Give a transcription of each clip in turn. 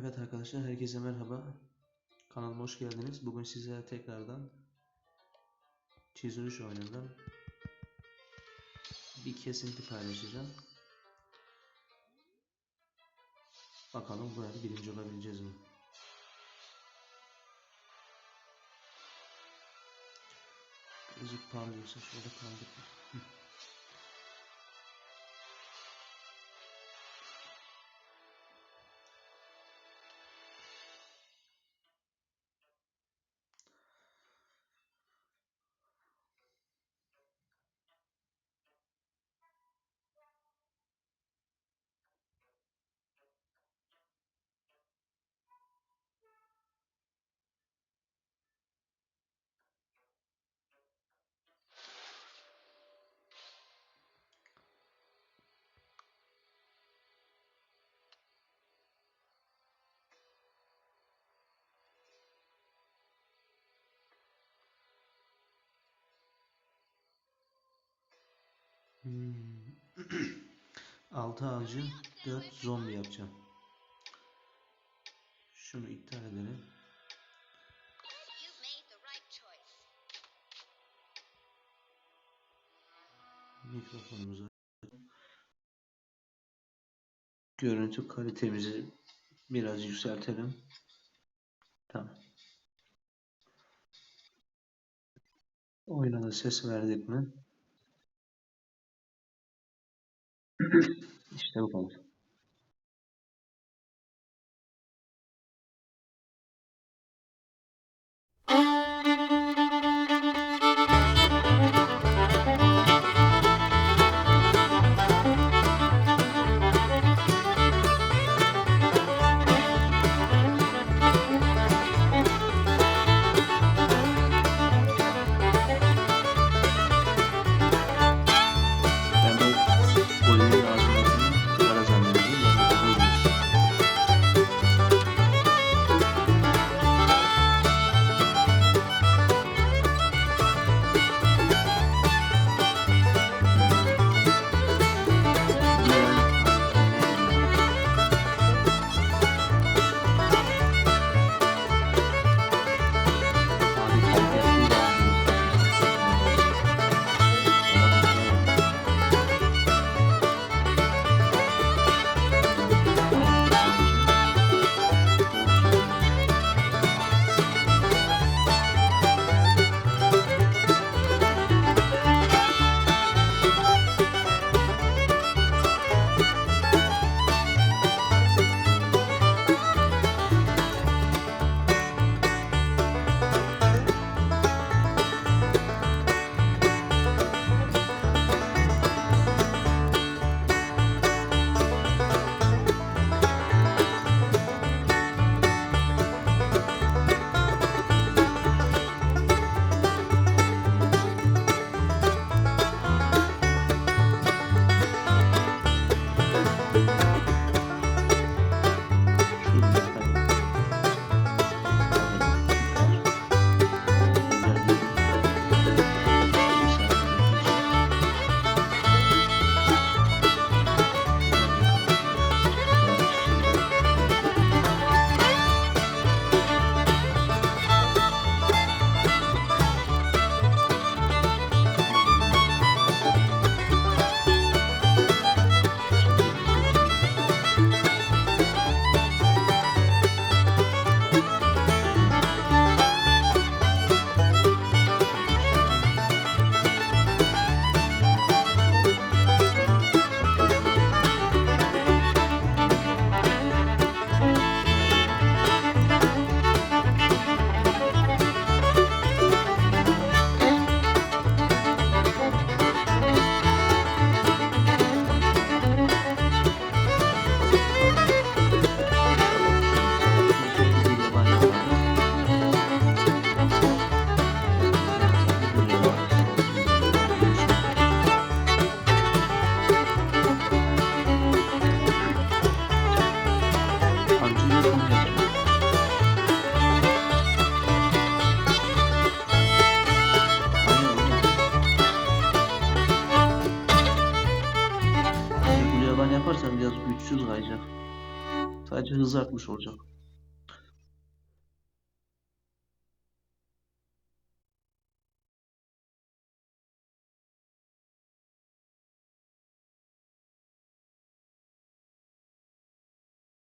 Evet arkadaşlar herkese merhaba. Kanalıma hoş geldiniz. Bugün size tekrardan çiziliş oyunundan bir kesinti paylaşacağım. Bakalım bu birinci olabileceğiz mi? Birazcık parlıyorsa şöyle kaldık. Hmm. 6 avcı 4 zombi yapacağım. Şunu iptal edelim. Mikrofonumuzu Görüntü kalitemizi biraz yükseltelim. Tamam. Oyuna da ses verdik mi? İşte bu kadar. Ben güçsüz kayacak. Sadece hız artmış olacak.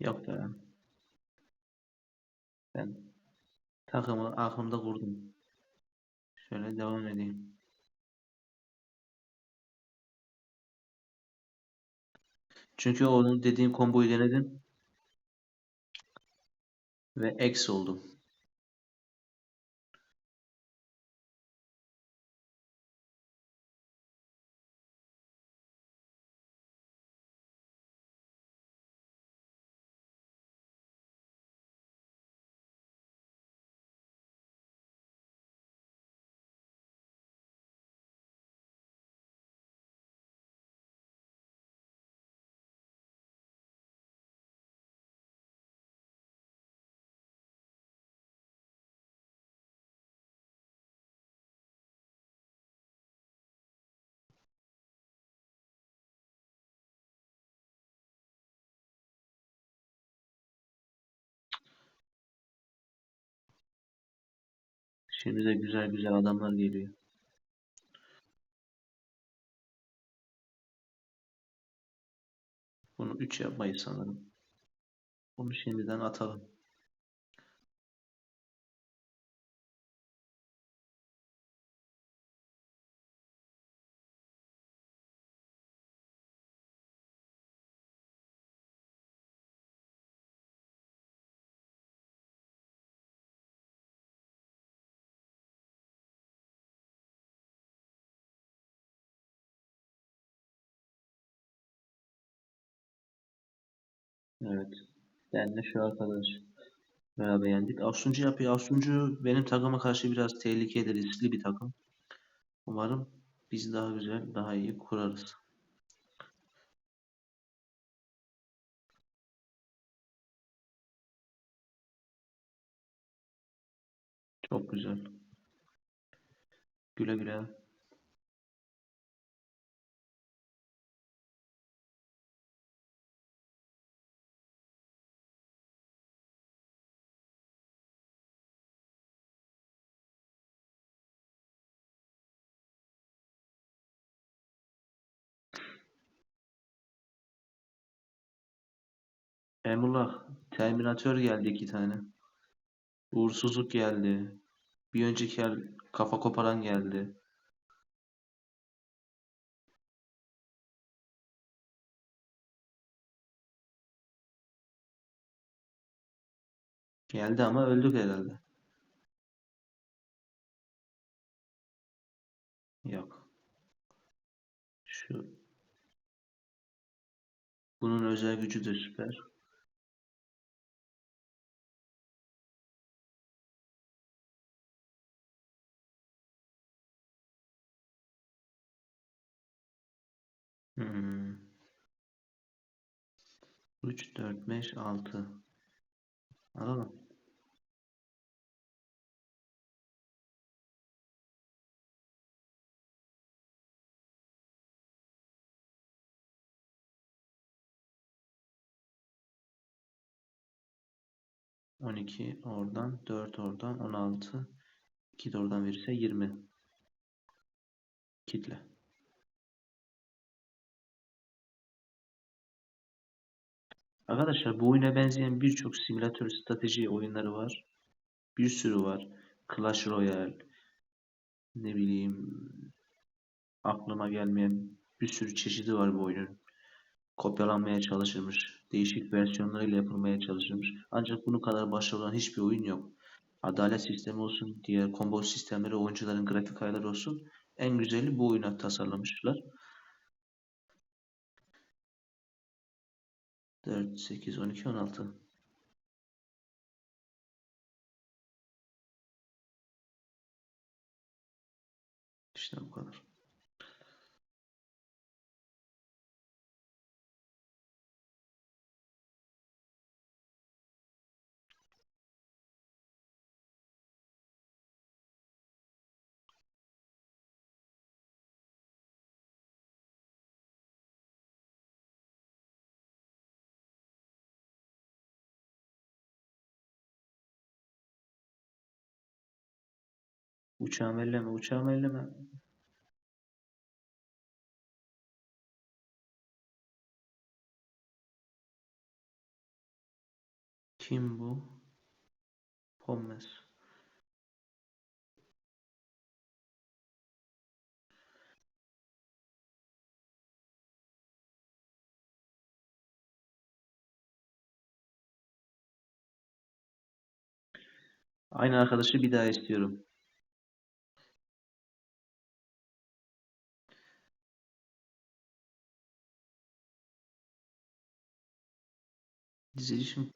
Yok be. Ben takımı aklımda kurdum. Şöyle devam edeyim. Çünkü onun dediğin komboyu denedim. Ve eksi oldum. Şimdi de güzel güzel adamlar geliyor. Bunu 3 yapmayız sanırım. Bunu şimdiden atalım. Evet. Benle şu arkadaş beraber yendik. Asuncu yapıyor. Asuncu benim takıma karşı biraz tehlikeli, riskli bir takım. Umarım biz daha güzel, daha iyi kurarız. Çok güzel. Güle güle. Emrullah, Terminator geldi iki tane. Uğursuzluk geldi. Bir önceki yer kafa koparan geldi. Geldi ama öldük herhalde. Yok. Şu bunun özel gücü de süper. Hmm. 3, 4, 5, 6. Alalım. On iki oradan, dört oradan, on altı. İki de oradan verirse yirmi. Kitle. Arkadaşlar bu oyuna benzeyen birçok simülatör strateji oyunları var. Bir sürü var. Clash Royale, ne bileyim aklıma gelmeyen bir sürü çeşidi var bu oyunun. Kopyalanmaya çalışılmış, değişik versiyonlarıyla yapılmaya çalışılmış. Ancak bunun kadar başarılı olan hiçbir oyun yok. Adalet sistemi olsun, diğer combo sistemleri, oyuncuların grafik ayarları olsun. En güzeli bu oyuna tasarlamışlar. 4, 8, 12, 16. İşte bu kadar. Uçağımı elleme, uçağımı elleme. Kim bu? Pommes. Aynı arkadaşı bir daha istiyorum. Dizilişim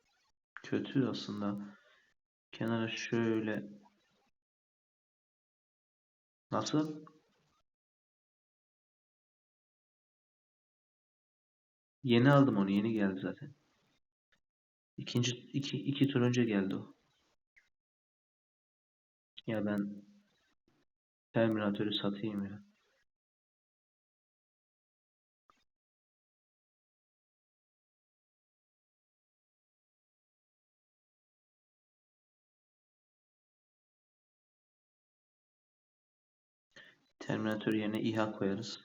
kötü aslında. Kenara şöyle Nasıl? Yeni aldım onu. Yeni geldi zaten. İkinci iki, iki tur önce geldi o. Ya ben Terminatörü satayım ya. Terminatör yerine İHA koyarız.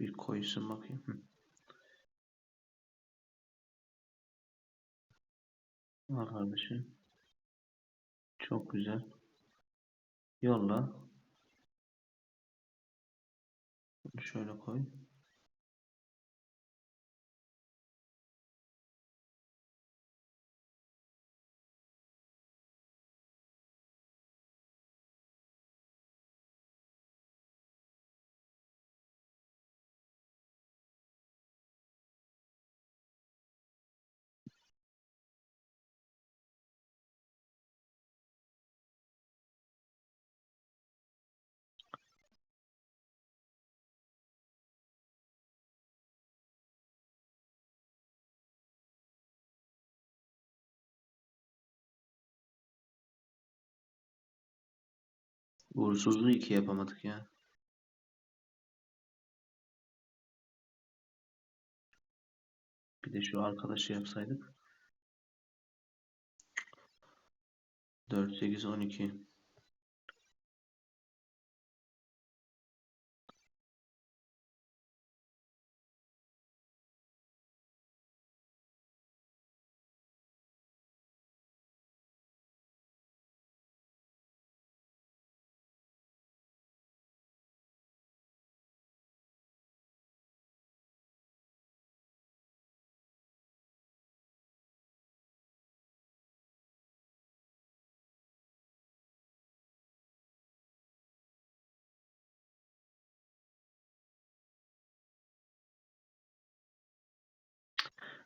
Bir koysun bakayım. Hı. Al kardeşim. Çok güzel. Yolla. Şöyle koy. Uğursuzluğu iki yapamadık ya. Bir de şu arkadaşı yapsaydık. 4, 8, 12.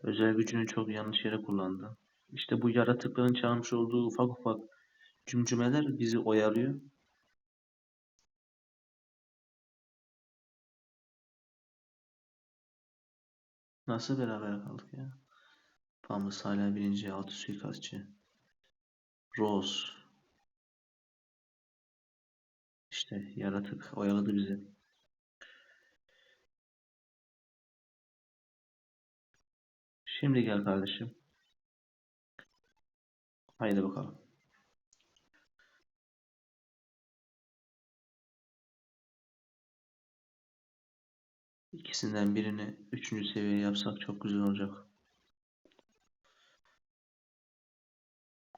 Özel gücünü çok yanlış yere kullandı. İşte bu yaratıkların çalmış olduğu ufak ufak cümcümeler bizi oyalıyor. Nasıl beraber kaldık ya? Pampas hala birinci, altı suikastçı. Rose. İşte yaratık oyaladı bizi. Şimdi gel kardeşim. Haydi bakalım. İkisinden birini üçüncü seviye yapsak çok güzel olacak.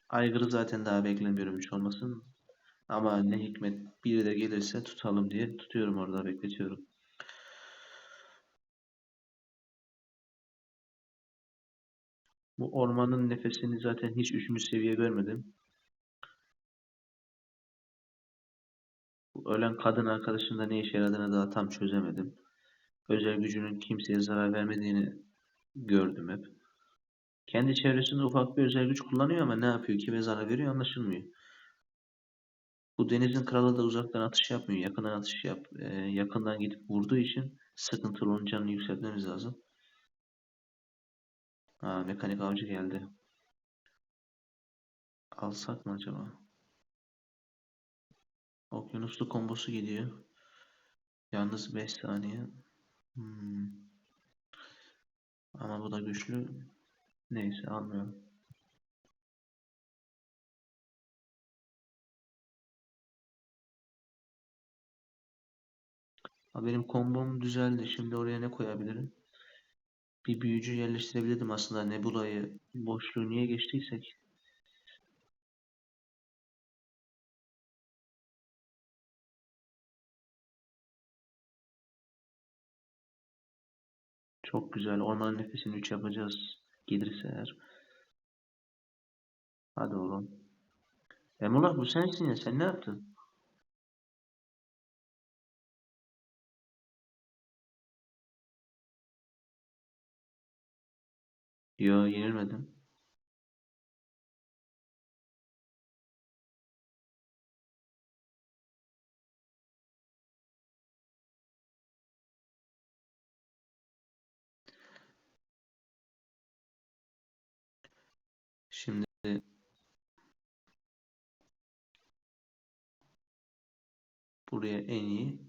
Aygırı zaten daha beklemiyorum hiç olmasın. Ama ne hikmet biri de gelirse tutalım diye tutuyorum orada bekletiyorum. Bu ormanın nefesini zaten hiç üçüncü seviye görmedim. Bu ölen kadın arkadaşın da ne işe yaradığını daha tam çözemedim. Özel gücünün kimseye zarar vermediğini gördüm hep. Kendi çevresinde ufak bir özel güç kullanıyor ama ne yapıyor, kime zarar veriyor anlaşılmıyor. Bu denizin kralı da uzaktan atış yapmıyor. Yakından atış yap, e, yakından gidip vurduğu için sıkıntılı onun canını yükseltmemiz lazım. Ha mekanik avcı geldi. Alsak mı acaba? Okyanuslu kombosu gidiyor. Yalnız 5 saniye. Hmm. Ama bu da güçlü. Neyse almıyorum. Benim kombom düzeldi. Şimdi oraya ne koyabilirim? Bir büyücü yerleştirebilirdim aslında. Nebula'yı boşluğu niye geçtiysek. Çok güzel. Orman nefesini 3 yapacağız. Gelirse eğer. Hadi oğlum. Emrullah bu sensin ya. Sen ne yaptın? Yo yenilmedim. Şimdi buraya en iyi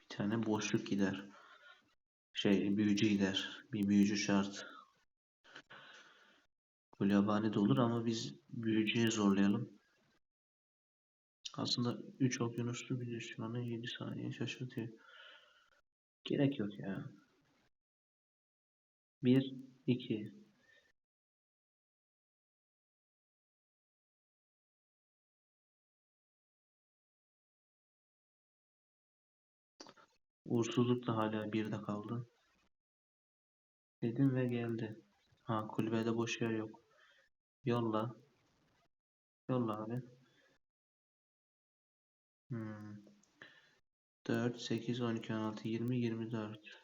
bir tane boşluk gider. Şey büyücü gider. Bir büyücü şart. Gulyabani de olur ama biz büyücüye zorlayalım. Aslında 3 okyanuslu bir düşmanı 7 saniye şaşırtıyor. Gerek yok ya. 1 2 Uğursuzluk da hala birde kaldı. Dedim ve geldi. Ha kulübede boş yer yok. Yolla. Yolla abi. Hmm. 4, 8, 12, 16, 20, 24.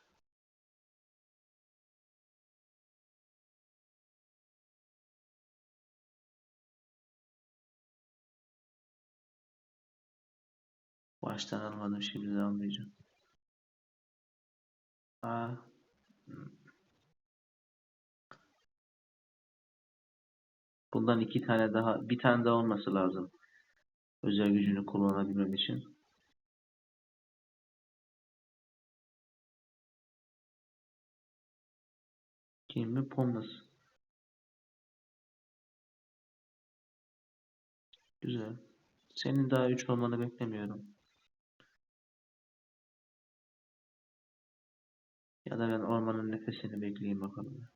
Baştan almadım şimdi de anlayacağım. Aa. Bundan iki tane daha, bir tane daha olması lazım. Özel gücünü kullanabilmem için. Kim mi? Pomnas. Güzel. Senin daha 3 olmanı beklemiyorum. Ya da ben ormanın nefesini bekleyeyim bakalım.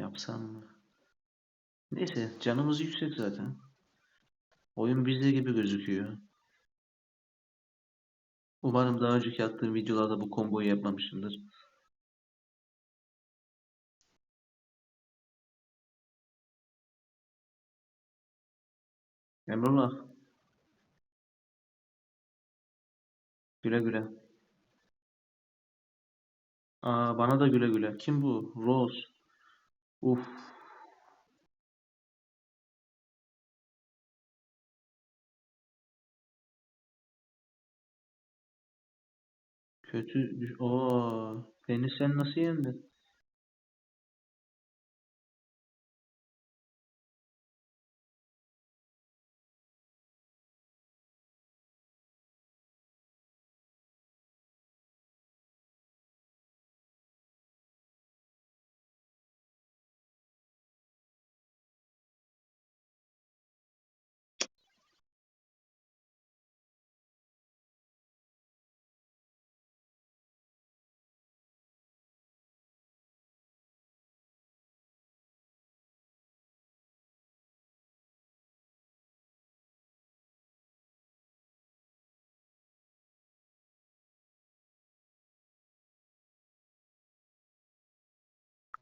Yapsam mı? Neyse canımız yüksek zaten. Oyun bizde gibi gözüküyor. Umarım daha önceki attığım videolarda bu komboyu yapmamışımdır. Emrullah. Güle güle. Aa, bana da güle güle. Kim bu? Rose. Uf. Kötü. Oo, beni sen nasıl yendin?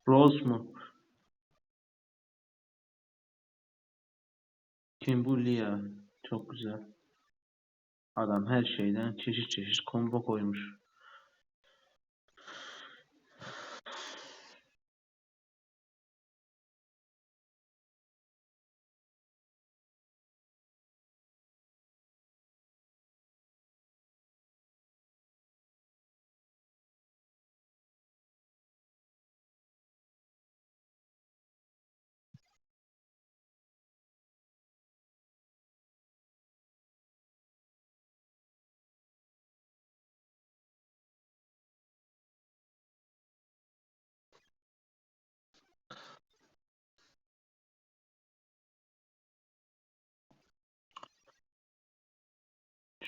Rose mu? Kim. Çok güzel. Adam her şeyden çeşit çeşit combo koymuş.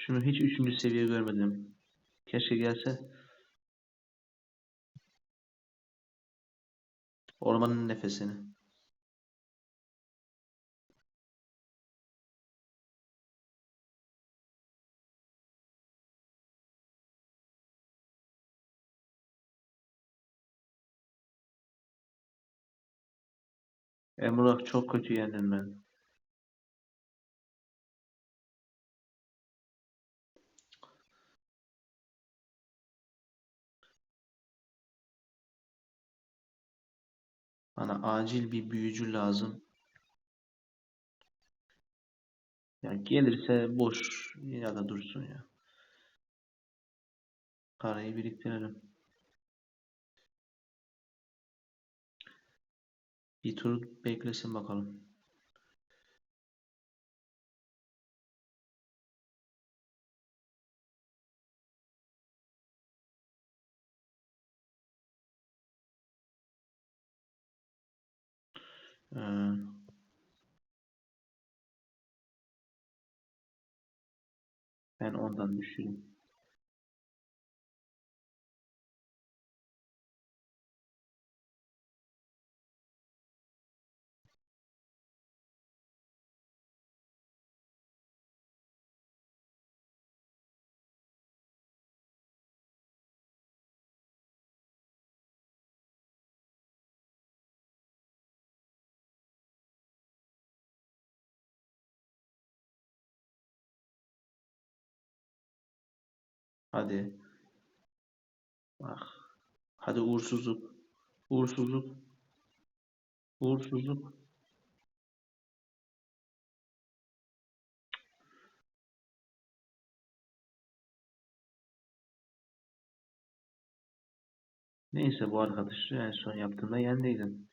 Şunu hiç üçüncü seviye görmedim. Keşke gelse. Ormanın nefesini. Emrah çok kötü yendim ben. Bana acil bir büyücü lazım. Ya gelirse boş ya da dursun ya. Parayı biriktirelim. Bir tur beklesin bakalım. Ee, ben ondan düşüreyim. Hadi. Bak. Hadi uğursuzluk. Uğursuzluk. Uğursuzluk. Neyse bu arkadaşı en son yaptığımda yendiydim.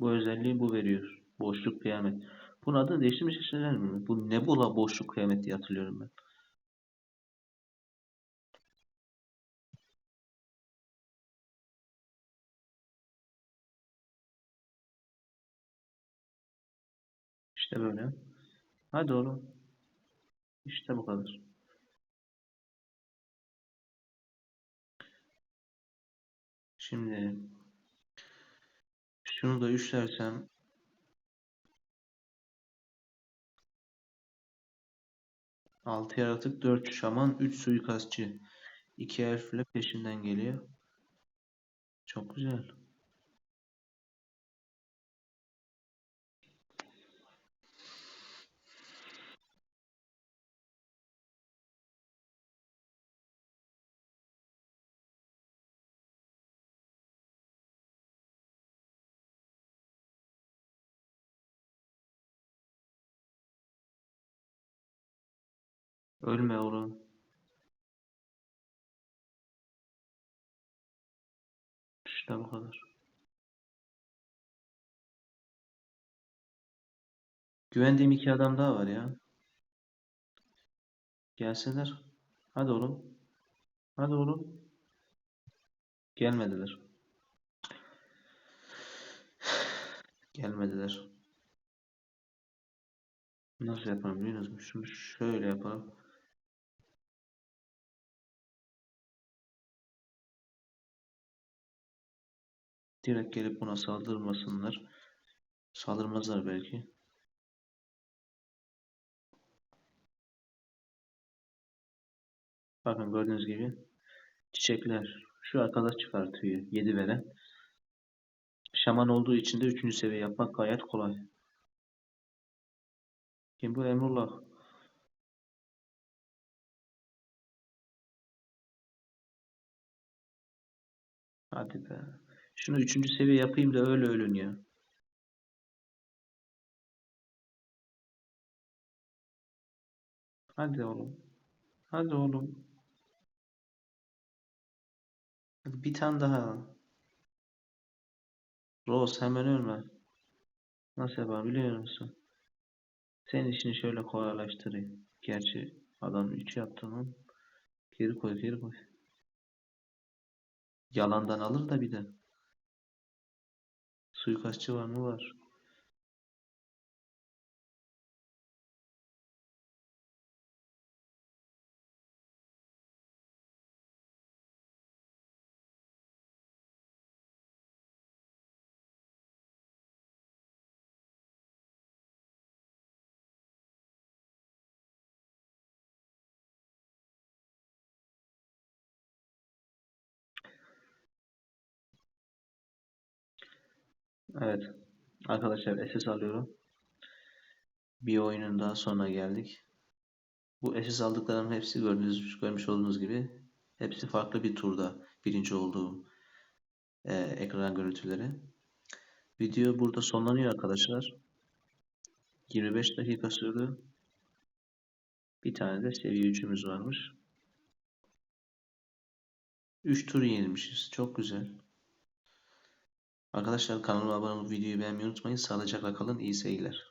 Bu özelliği bu veriyor. Boşluk kıyamet. Bunun adını değiştirmiş şeyler mi? Bu Nebula boşluk kıyamet diye hatırlıyorum ben. İşte böyle. Hadi oğlum. İşte bu kadar. Şimdi şunu da üçlersem altı yaratık, dört şaman, üç suikastçı. İki harfle peşinden geliyor. Çok güzel. Ölme oğlum. İşte bu kadar. Güvendiğim iki adam daha var ya. Gelseler. Hadi oğlum. Hadi oğlum. Gelmediler. Gelmediler. Nasıl yapalım biliyor musunuz? Şöyle yapalım. Direkt gelip buna saldırmasınlar. Saldırmazlar belki. Bakın gördüğünüz gibi çiçekler. Şu arkadaş çıkartıyor 7 veren. Şaman olduğu için de 3. seviye yapmak gayet kolay. Kim bu Emrullah? Hadi be. Şunu 3. seviye yapayım da öyle ölün ya. Hadi oğlum. Hadi oğlum. Hadi bir tane daha. Rose hemen ölme. Nasıl yapar biliyor musun? Senin işini şöyle kolaylaştırayım. Gerçi adam 3 yaptı lan. Geri koy geri koy. Yalandan alır da bir de. Suikastçı var mı? Var. Evet. Arkadaşlar SS alıyorum. Bir oyunun daha sonuna geldik. Bu SS aldıklarımın hepsi gördüğünüz, görmüş olduğunuz gibi hepsi farklı bir turda birinci olduğum e, ekran görüntüleri. Video burada sonlanıyor arkadaşlar. 25 dakika sürdü. Bir tane de seviye 3'ümüz varmış. 3 tur yenilmişiz. Çok güzel. Arkadaşlar kanalıma abone olup videoyu beğenmeyi unutmayın. Sağlıcakla kalın. İyi seyirler.